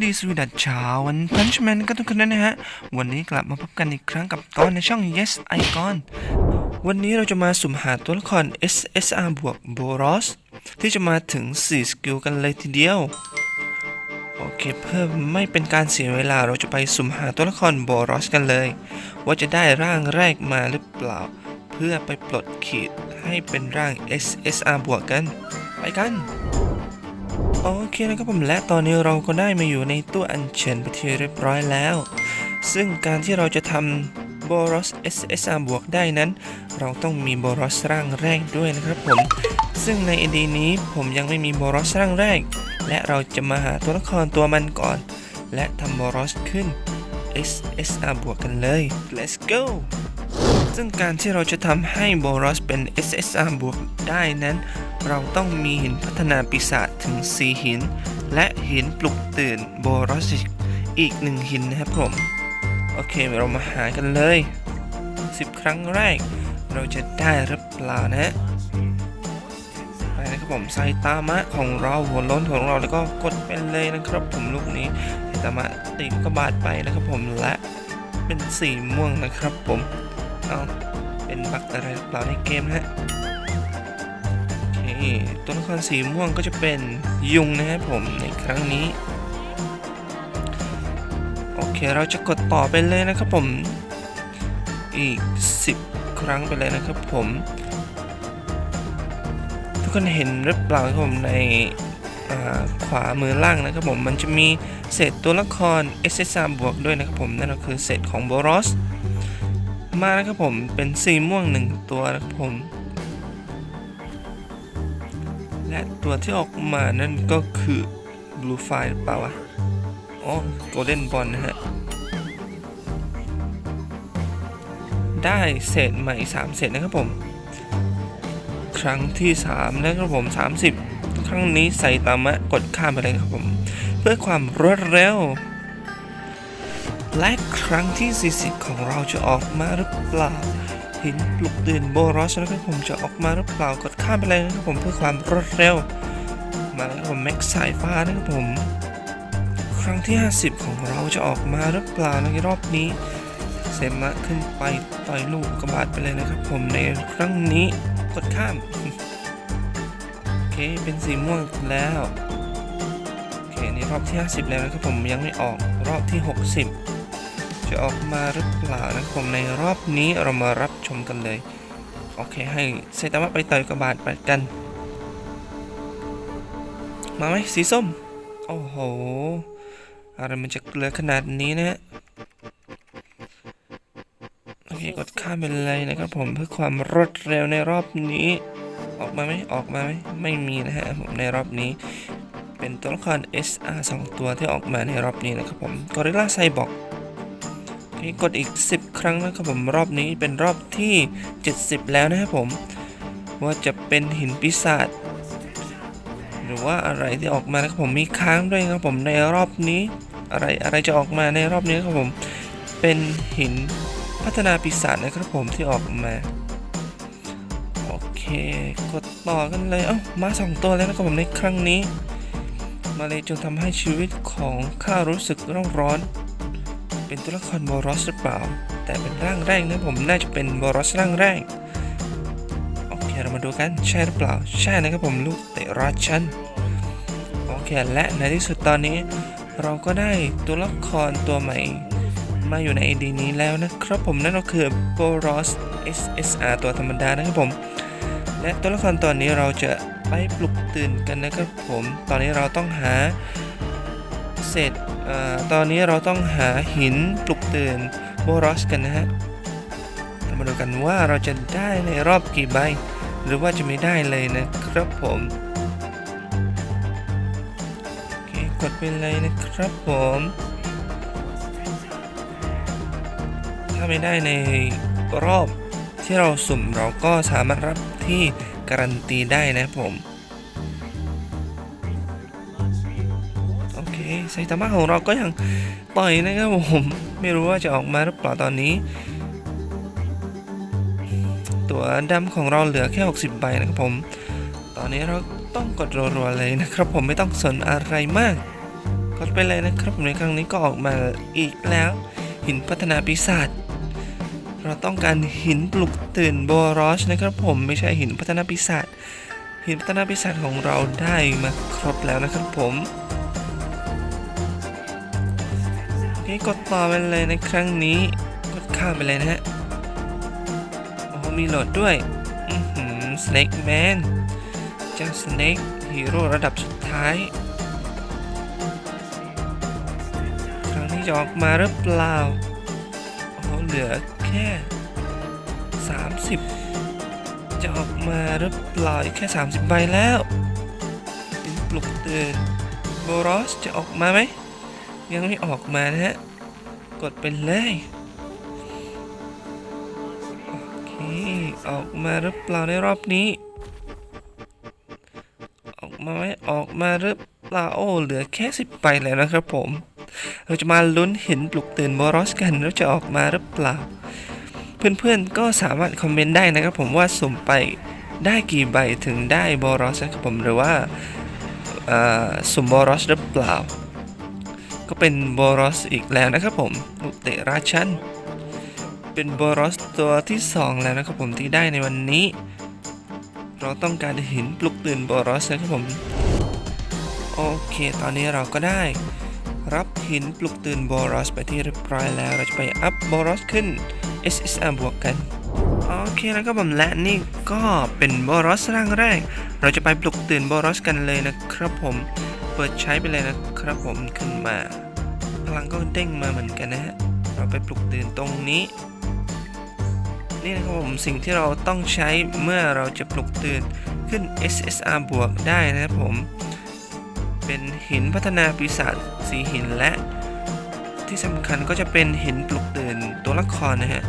สวัสดีสวีดัสเช้าวันพันช์แมนกันทุกคนนะฮะ วันนี้กลับมาพบกันอีกครั้งกับตอนในช่อง Yes Icon วันนี้เราจะมาสุ่มหาตัวละคร SSR บวก Boros ที่จะมาถึง 4 สกิลกันเลยทีเดียว โอเคเพื่อไม่เป็นการเสียเวลาเราจะไปสุ่มหาตัวละคร Boros กันเลย ว่าจะได้ร่างแรกมาหรือเปล่า เพื่อไปปลดขีดให้เป็นร่าง SSR บวกกัน ไปกัน โอเคนะครับผมและตอนนี้เราก็ได้มาอยู่ในตู้อัญเชิญไปที่เรียบร้อยแล้ว ซึ่งการที่เราจะทำโบรอส SSR บวกได้นั้น เราต้องมีโบรอสร่างแรกด้วยนะครับผม ซึ่งในเอดีนี้ผมยังไม่มีโบรอสร่างแรก และเราจะมาหาตัวละครตัวมันก่อน และทำโบรอสขึ้น SSR บวกกันเลย let's go ซึ่งการที่เราจะทำให้โบรอสเป็น SSR บวกได้นั้น เราต้องมีหินพัฒนาปีศาจถึง 4 หิน และหินปลุกตื่นโบรอสอีก 1 หินนะครับผม โอเคเรามาหากันเลย 10 ครั้งแรก เราจะได้หรือเปล่านะไปนะครับผมไซตามะของเราหัวล้นของเราแล้วก็กดไปเลยนะครับผมลูกนี้ไซตามะตีกระบาดไปนะครับผมและเป็นสีม่วงนะครับผมเอาเป็นบักอะไรหรือเปล่าในเกมนะฮะ โอเคตัวละครสีม่วงก็จะเป็นยุงนะครับผมในครั้งนี้ โอเคเราจะกดต่อไปเลยนะครับผม อีก 10 ครั้งไปเลยนะครับผม ทุกคนเห็นหรือเปล่าครับผมในขวามือล่างนะครับผมมันจะมีเศษตัวละคร SSR บวกด้วยนะครับผมนั่นก็คือเศษของโบรอสมานะครับผมเป็นสีม่วงหนึ่งตัวนะครับผม ตัวที่ออกมานั่นก็คือ Blue Fire หรือเปล่าวะ อ๋อ Golden Ball นะฮะ ได้เศษใหม่ 3 เศษนะครับผม ครั้งที่ 3 นะครับผม 30 ครั้งนี้ใส่ตามะกดข้ามไปเลยครับผม เพื่อความรวดเร็ว และครั้งที่ 40 ของเราจะออกมาหรือเปล่า หินปลุกตื่นโบรอสนะครับผมจะออกมาหรือเปล่ากดข้ามไปเลยนะครับผมเพื่อความรวดเร็ว มาแล้วครับผมแม็กสายฟ้านะครับผม ครั้งที่ 50 ของเราจะออกมาหรือเปล่าในรอบนี้เซมะขึ้นไปต่อยลูกกระบาดไปเลยนะครับผมในครั้งนี้กดข้ามโอเคเป็นสีม่วงแล้วโอเคในรอบที่ 50 แล้วนะครับผมยังไม่ออกรอบที่ 60 จะออกมาหรือเปล่านะผมในรอบนี้เรามารับชมกันเลย โอเคให้ไซตามะไปต่อยกระบาดไปกัน มาไหมสีส้ม โอ้โห อะไรมันจะเกลือขนาดนี้นะฮะโอเคกดข้ามไปเลยนะครับผมเพื่อความรวดเร็วในรอบนี้ ออกมาไหมออกมาไหมไม่มีนะฮะผมในรอบนี้เป็นตัวละคร SR 2 ตัวที่ออกมาในรอบนี้นะครับผม กอริลลาไซบอก โอเคกดอีก 10 ครั้งนะครับผมรอบนี้เป็นรอบที่ 70 แล้วนะครับผม ว่าจะเป็นหินปีศาจหรือว่าอะไรที่ออกมานะครับผมมีค้างด้วยครับผมในรอบนี้อะไรอะไรจะออกมาในรอบนี้ครับผมเป็นหินพัฒนาปีศาจนะครับผมที่ออกมาโอเคกดต่อกันเลยเอ้ามาสองตัวแล้วนะครับผมในครั้งนี้ มาเลยจงทำให้ชีวิตของข้ารู้สึกร้อนร้อน เป็นตัวละครบอรอสหรือเปล่า แต่เป็นร่างแรกนะผมน่าจะเป็นบอรอสร่างแรกโอเคเรามาดูกันใช่หรือเปล่า ใช่นะครับผมลูกเตะราชันโอเคและในที่สุดตอนนี้ เราก็ได้ตัวละครตัวใหม่มาอยู่ใน AD นี้แล้วนะครับผมนั่นก็คือ b o r o s SSR ตัวธรรมดานะครับผม และตัวละครตอนนี้เราจะไปปลุกตื่นกันนะครับผม ตอนนี้เราต้องหา เศษเอ่อตอนนี้เราต้องหาหินปลุกตื่นโบรอสกันนะฮะเรามาดูกันว่าเราจะได้ในรอบกี่ใบ หรือว่าจะไม่ได้เลยนะครับผมโอเคกดไปเลยนะครับผม ถ้าไม่ได้ในรอบที่เราสุ่มเราก็สามารถรับที่การันตีได้นะผม ไซตามะของเราก็ยังต่อยนะครับผมไม่รู้ว่าจะออกมาหรือเปล่าตอนนี้ ตัวดำของเราเหลือแค่ 60 ใบนะครับผม ตอนนี้เราต้องกดรัวๆเลยนะครับ ผมไม่ต้องสนอะไรมากกกดไปเลยนะครับผมในครั้งนี้ก็ออกมาอีกแล้ว หินพัฒนาปีศาจเราต้องการหินปลุกตื่นโบรอชนะครับผมไม่ใช่หินพัฒนาปีศาจหินพัฒนาปีศาจของเราได้มาครบแล้วนะครับผม โอเคกดต่อไปเลยในครั้งนี้ กดข้ามไปเลยนะฮะ โอ้โหมีโหลดด้วย อือหือสเน็กแมนเจ้าสเน็กฮีโร่ระดับสุดท้าย ครั้งนี้จะออกมาหรือเปล่า โอ้เหลือแค่ 30 จะออกมาหรือเปล่าอีกแค่ 30 ใบแล้วเป็นปลุกตื่นโบรอสจะออกมาไหม ยังไม่ออกมานะฮะ กดไปเลย โอเค ออกมาหรือเปล่าในรอบนี้ ออกมาไหมออกมาหรือเปล่าโอ้เหลือแค่สิบใบแล้วนะครับผม เราจะมาลุ้นเห็นปลุกตื่นบอรอสกันแล้วจะออกมาหรือเปล่า เพื่อนๆก็สามารถคอมเมนต์ได้นะครับผมว่าสุ่มไปได้กี่ใบถึงได้บอรอสครับผมหรือว่าสุ่มบอรอสหรือเปล่า ก็เป็นบอรอสอีกแล้วนะครับผมลูกเตะราชันเป็นบอรอสตัวที่ 2 แล้วนะครับผมที่ได้ในวันนี้ เราต้องการเห็นปลุกตื่นบอรอสนะครับผมโอเค ตอนนี้เราก็ได้ รับหินปลุกตื่นบอรอสไปที่เรียบร้อยแล้วเราจะไปอัพบอรอสขึ้น SSR บวกกันโอเคแล้วก็ผมและนี่ก็เป็นบอรอสร่างแรก เราจะไปปลุกตื่นบอรอสกันเลยนะครับผม ปิดใช้ไปเลยนะครับผมขึ้นมา พลังก็เด้งมาเหมือนกันนะฮะเราไปปลุกตื่นตรงนี้ นี่นะครับผมสิ่งที่เราต้องใช้เมื่อเราจะปลุกตื่นขึ้น SSR บวกได้นะครับผม เป็นหินพัฒนาปีศาจสีหินและที่สำคัญก็จะเป็นหินปลุกตื่นตัวละครนะฮะ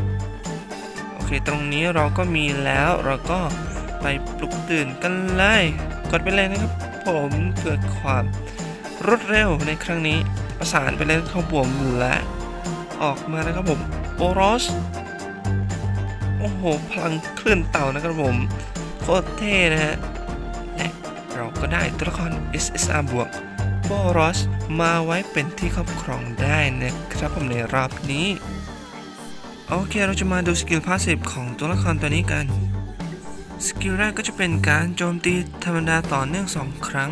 โอเคตรงนี้เราก็มีแล้วเราก็ไปปลุกตื่นกันเลยกดไปเลยนะครับ ผมเพื่อความรวดเร็วในครั้งนี้ประสานไปเลยครับผมและออกมานะครับผมโอรสโอ้โห พลังคลื่นเต่านะครับผม โคตรเท่นะฮะ และเราก็ได้ตัวละคร SSR บวกโบรอสมาไว้เป็นที่ครอบครองได้นะครับผมในรอบนี้ โอเคเราจะมาดูสกิลพาสซีฟของตัวละครตัวนี้กัน สกิลแรกก็จะเป็นการโจมตีธรรมดาต่อเนื่อง 2 ครั้ง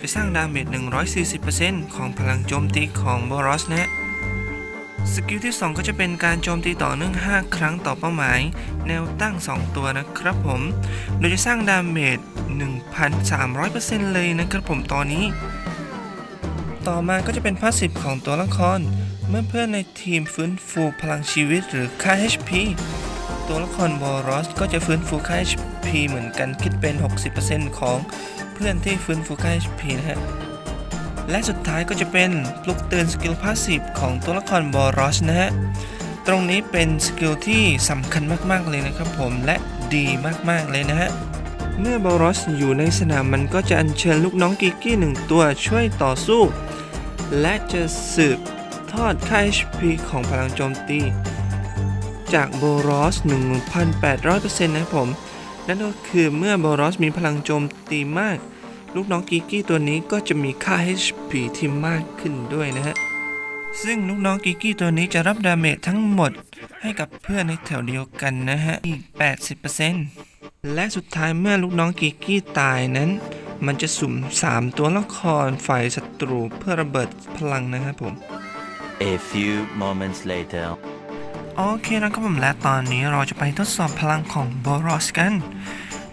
จะสร้างดาเมจ 140%ของพลังโจมตีของโบรอสนะสกิลที่ 2 ก็จะเป็นการโจมตีต่อเนื่อง 5 ครั้งต่อเป้าหมาย แนวตั้ง 2 ตัวนะครับผม โดยจะสร้างดาเมจ 1,300%เลยนะครับผมตอนนี้ ต่อมาก็จะเป็นพาสซีฟของตัวละคร เมื่อเพื่อนในทีมฟื้นฟูพลังชีวิตหรือค่า HP ตัวละครบอรอสก็จะฟื้นฟูค่า HP เหมือนกันคิดเป็น 60%ของเพื่อนที่ฟื้นฟูค่า HP นะฮะ และสุดท้ายก็จะเป็นปลุกเตือนสกิลพาสซีฟของตัวละครบอรอสนะฮะ ตรงนี้เป็นสกิลที่สำคัญมากๆเลยนะครับผมและดีมากๆเลยนะฮะเมื่อบอรอสอยู่ในสนามมันก็จะอัญเชิญลูกน้องกิกกี้หนึ่งตัวช่วยต่อสู้ และจะสืบทอดค่า HP ของพลังโจมตี จากโบรอส 1,800%นะครับผม นั่นก็คือเมื่อโบรอสมีพลังโจมตีมาก ลูกน้องกิกกี้ตัวนี้ก็จะมีค่า HP ที่มากขึ้นด้วยนะฮะ ซึ่งลูกน้องกิกกี้ตัวนี้จะรับดาเมจทั้งหมดให้กับเพื่อนในแถวเดียวกันนะฮะ อีก 80%และสุดท้ายเมื่อลูกน้องกิกกี้ตายนั้น มันจะสุ่ม 3 ตัวละครฝ่ายศัตรูเพื่อระเบิดพลังนะครับผม A few moments later. โอเคแล้วก็ผมและตอนนี้เราจะไปทดสอบพลังของบอรอสกัน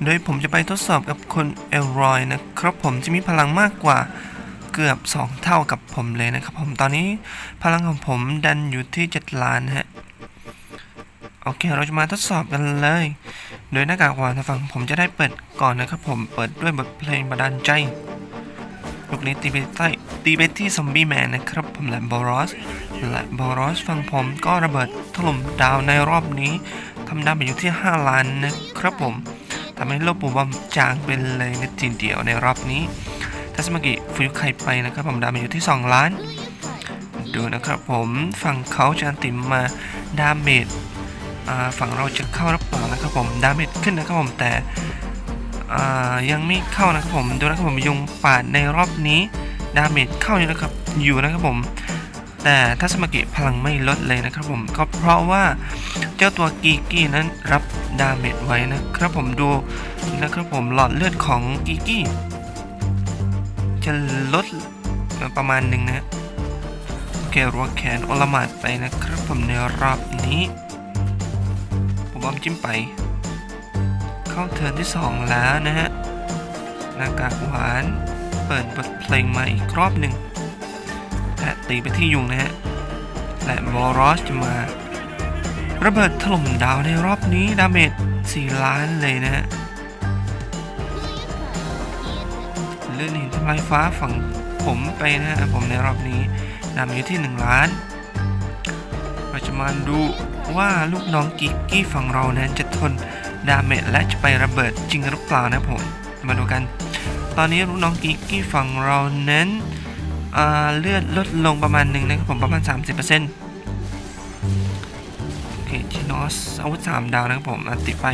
โดยผมจะไปทดสอบกับคนเอลรอยนะครับผมจะมีพลังมากกว่าเกือบ 2 เท่ากับผมเลยนะครับผมตอนนี้พลังของผมดันอยู่ที่ 7 ล้านฮะโอเคเราจะมาทดสอบกันเลย โดยหน้ากากวานฝั่งผมจะได้เปิดก่อนนะครับผมเปิดด้วยบทเพลงบันดาลใจ ลูกนี้ตีไปใต้ตีไปที่ซอมบี้แมนนะครับผมและบอรอสและบอรอสฝั่งผมก็ระเบิดถล่มดาวในรอบนี้ทำดาเมจอยู่ที่ 5 ล้านนะครับผมทำให้โลกปูบอมจางไปเลยในทีเดียวในรอบนี้ทัสมากิฟิวไคไปนะครับผมดาเมจอยู่ที่ 2 ล้าน ดูนะครับผมฝั่งเขาจะติมมาดาเมจฝั่งเราจะเข้าหรือเปล่านะครับผมดาเมจขึ้นนะครับผมแต่ ยังไม่เข้านะครับผมดูนะครับผมยุงปาดในรอบนี้ดาเมจเข้าอยู่นะครับอยู่นะครับผมแต่ทัศมากิพลังไม่ลดเลยนะครับผมก็เพราะว่าเจ้าตัวกีกี้นั้นรับดาเมจไว้นะครับผมดูนะครับผมหลอดเลือดของกีกี้จะลดประมาณหนึ่งนะโอเครัวแขนโอลมาดไปนะครับผมในรอบนี้ ผมบอมจิ้มไป เข้าเทิร์นที่ 2 แล้วนะฮะหน้ากากหวานเปิดบทเพลงมาอีกรอบหนึ่งและตีไปที่ยุงนะฮะ และบอรอสจะมา ระเบิดถล่มดาวในรอบนี้ดาเมจ4ล้านเลยนะฮะเลื่อนหินทำลายฟ้าฝั่งผมไปนะฮะผมในรอบนี้ดาเมจอยู่ที่ 1 ล้าน เราจะมาดูว่าลูกน้องกิกกี้ฝั่งเรานั้นจะทน ดาเมจและจะไประเบิดจริงหรือเปล่านะผม มาดูกัน ตอนนี้ลูกน้องกิกกี้ฝั่งเราเน้นเลือดลดลงประมาณหนึ่งนะครับผมประมาณ 30%โอเคชินอสอาวุธ3ดาวนะครับผมอัติไป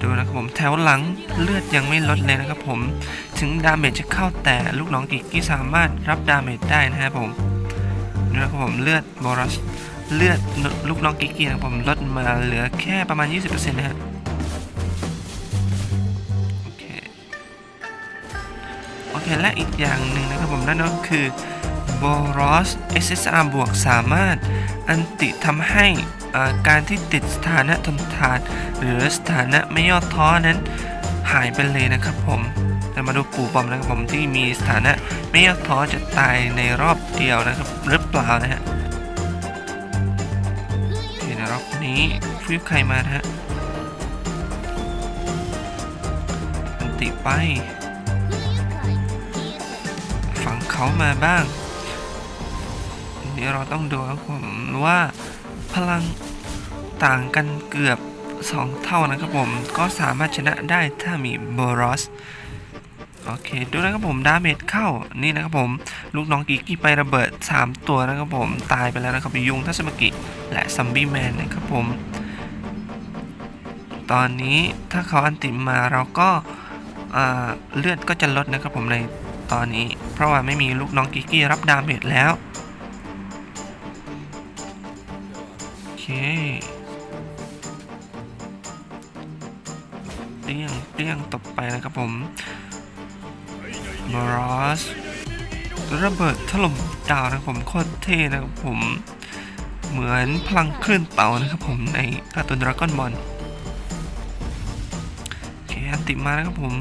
ดูนะครับผมแถวหลังเลือดยังไม่ลดเลยนะครับผม ถึงดาเมจจะเข้าแต่ลูกน้องกิกกี้สามารถรับดาเมจได้นะครับผมดูนะครับผมเลือดบอรัส เลือดลูกน้องกิกกี้นะครับผมลดมาเหลือแค่ประมาณ 20%นะฮะโอเคโอเคและอีกอย่างหนึ่งนะครับผมนั่นก็คือบอรอส SSR บวกสามารถอันติทำให้การที่ติดสถานะทนทาน หรือสถานะไม่ย่อท้อนั้นหายไปเลยนะครับผมแต่มาดูปู่บอมนะครับผมที่มีสถานะไม่ย่อท้อจะตายในรอบเดียวนะครับหรือเปล่านะฮะ นี้ฟิวใครมาฮะอันติไป ฝั่งเขามาบ้าง เดี๋ยวเราต้องดูครับผมว่าพลังต่างกันเกือบ 2 เท่านะครับผม ก็สามารถชนะได้ถ้ามีโบรอส โอเคดูนะครับผมดาเมจเข้านี่นะครับผม ลูกน้องกิกกี้ไประเบิด 3 ตัวนะครับผมตายไปแล้วนะครับยุงทัศมกิและซัมบี้แมนนะครับผม ตอนนี้ถ้าเขาอันติมาเราก็เลือดก็จะลดนะครับผมในตอนนี้ เพราะว่าไม่มีลูกน้องกิกกี้รับดาเมจแล้วโอเคเปี้ยงเปี้ยงตบไปนะครับผม บรอสระเบิดถล่มดาวนะครับผมโคตรเท่นะครับผม เหมือนพลังคลื่นเต่านะครับผมในการ์ตูนดราก้อนบอลโอเคอันติมานะครับผม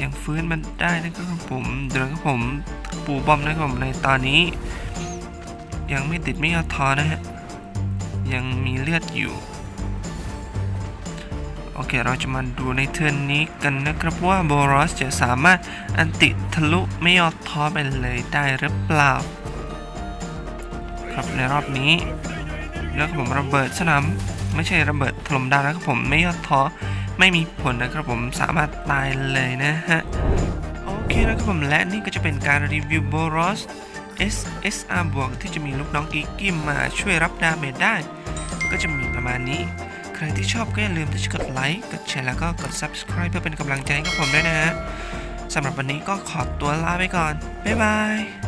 ยังฟื้นมันได้นะครับผมเดี๋ยวครับผมปูบอมนะครับผมในตอนนี้ ยังไม่ติดไม่ยอดท้อนะฮะยังมีเลือดอยู่ อเค เราจะมาดูในเทิร์นนี้กันนะครับว่าโบรอสจะสามารถอันติทะลุไม่ยอดท้อไปเลยได้หรือเปล่า ครับในรอบนี้แล้วผมระเบิดสนามไม่ใช่ระเบิดถล่มดาวนะครับผมไม่ยอดท้อไม่มีผลนะครับผมสามารถตายเลยนะฮะโอเคนะครับผมและนี่ก็จะเป็นการรีวิวโบรอส SSR บวกที่จะมีลูกน้องกิกกี้มาช่วยรับดาเมจได้ ก็จะมีประมาณนี้ รที่ชอบก็อย่าลืมที่จะกดไลค์ กดแชร์แล้วก็กด Subscribe เพื่อเป็นกำลังใจให้กับผมด้วยนะฮะสำหรับวันนี้ก็ขอตัวลาไปก่อน บ๊ายบาย